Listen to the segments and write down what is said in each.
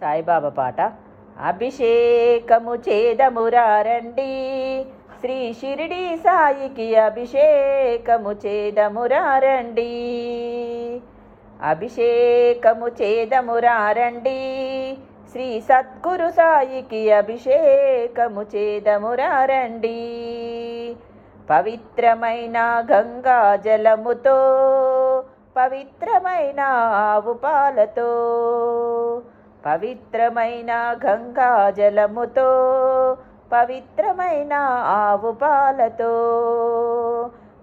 సాయిబాబా పాట. అభిషేకము చేదమురారండి. శ్రీ షిరిడి సాయికి అభిషేకము చేదమురారండి. అభిషేకము చేదమురారండి. శ్రీ సద్గురు సాయికి అభిషేకము చేదమురారండి. పవిత్రమైన గంగా జలముతో పవిత్రమైన ఆవు పాలతో పవిత్రమైన గంగాజలముతో పవిత్రమైన ఆవు పాలతో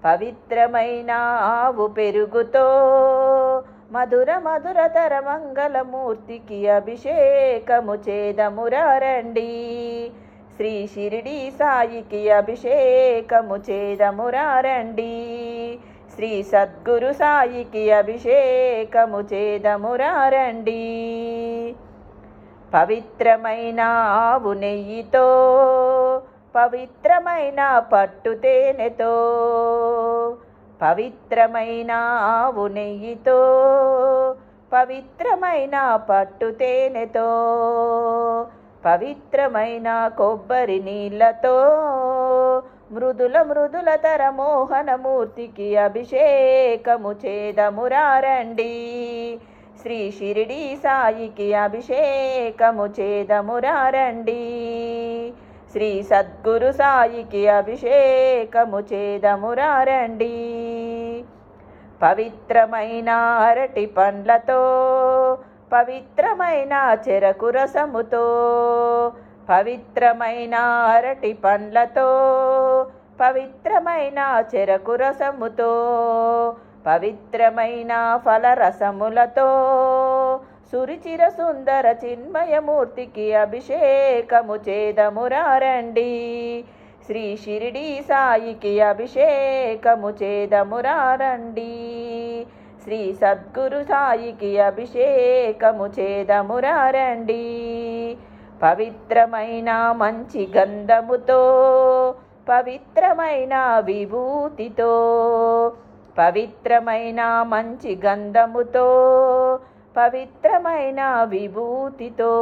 పవిత్రమైన ఆవు పెరుగుతో మధుర మధురతర మంగళమూర్తికి అభిషేకము చేదమురారండి శ్రీ షిరిడి సాయికి అభిషేకము చేదమురారండి శ్రీ సద్గురు సాయికి అభిషేకము చేదమురారండి పవిత్రమైన ఆవు నెయ్యితో పవిత్రమైన పట్టు తేనెతో పవిత్రమైన ఆవు నెయ్యితో పవిత్రమైన పట్టు తేనెతో పవిత్రమైన కొబ్బరి నీళ్ళతో మృదుల మృదుల తర మోహనమూర్తికి అభిషేకము చేదమురారండి శ్రీ షిరిడి సాయికి అభిషేకము చేదమురారండి. శ్రీ సద్గురు సాయికి అభిషేకము చేదమురారండి. పవిత్రమైన అరటి పండ్లతో పవిత్రమైన చెరకు రసముతో పవిత్రమైన అరటి పండ్లతో పవిత్రమైన చెరకు రసముతో పవిత్రమైన ఫలరసములతో సురిచిర సుందర చిన్మయమూర్తికి అభిషేకము చేదమురారండి. శ్రీ షిరిడి సాయికి అభిషేకము చేదమురారండి. శ్రీ సద్గురు సాయికి అభిషేకము చేదమురారండి. పవిత్రమైన మంచి గంధముతో పవిత్రమైన విభూతితో పవిత్రమైన మంచి గంధముతో పవిత్రమైన విభూతితో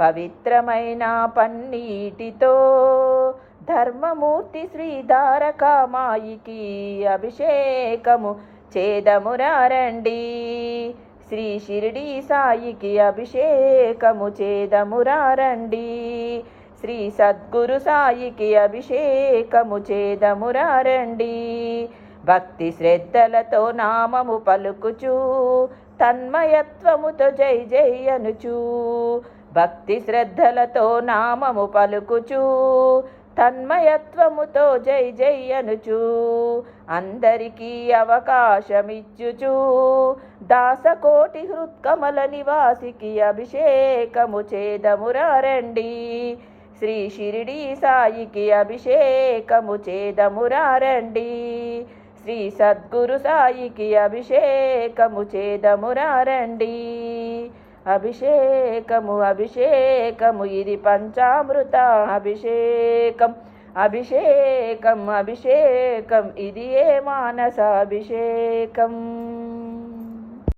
పవిత్రమైన పన్నీటితో ధర్మమూర్తి శ్రీధారకామాయికి అభిషేకము చేదమురారండి. శ్రీ షిరిడి సాయికి అభిషేకము చేదమురారండి. శ్రీ సద్గురు సాయికి అభిషేకము చేదమురారండి. భక్తి శ్రద్ధలతో నామము పలుకుచు తన్మయత్వముతో జై జై అనుచు. భక్తి శ్రద్ధలతో నామము పలుకుచు తన్మయత్వముతో జై జై అనుచు. అందరికీ అవకాశమిచ్చుచు దాసకోటి హృత్కమల నివాసికి అభిషేకము చేదమురారండి శ్రీ షిరిడి సాయికి అభిషేకము చేదమురారండి శ్రీ సద్గురు సాయికి అభిషేకము చేదమురారండి అభిషేకము అభిషేకము ఇది పంచామృత అభిషేకం. అభిషేకం అభిషేకం ఇది ఏ మానస అభిషేకం?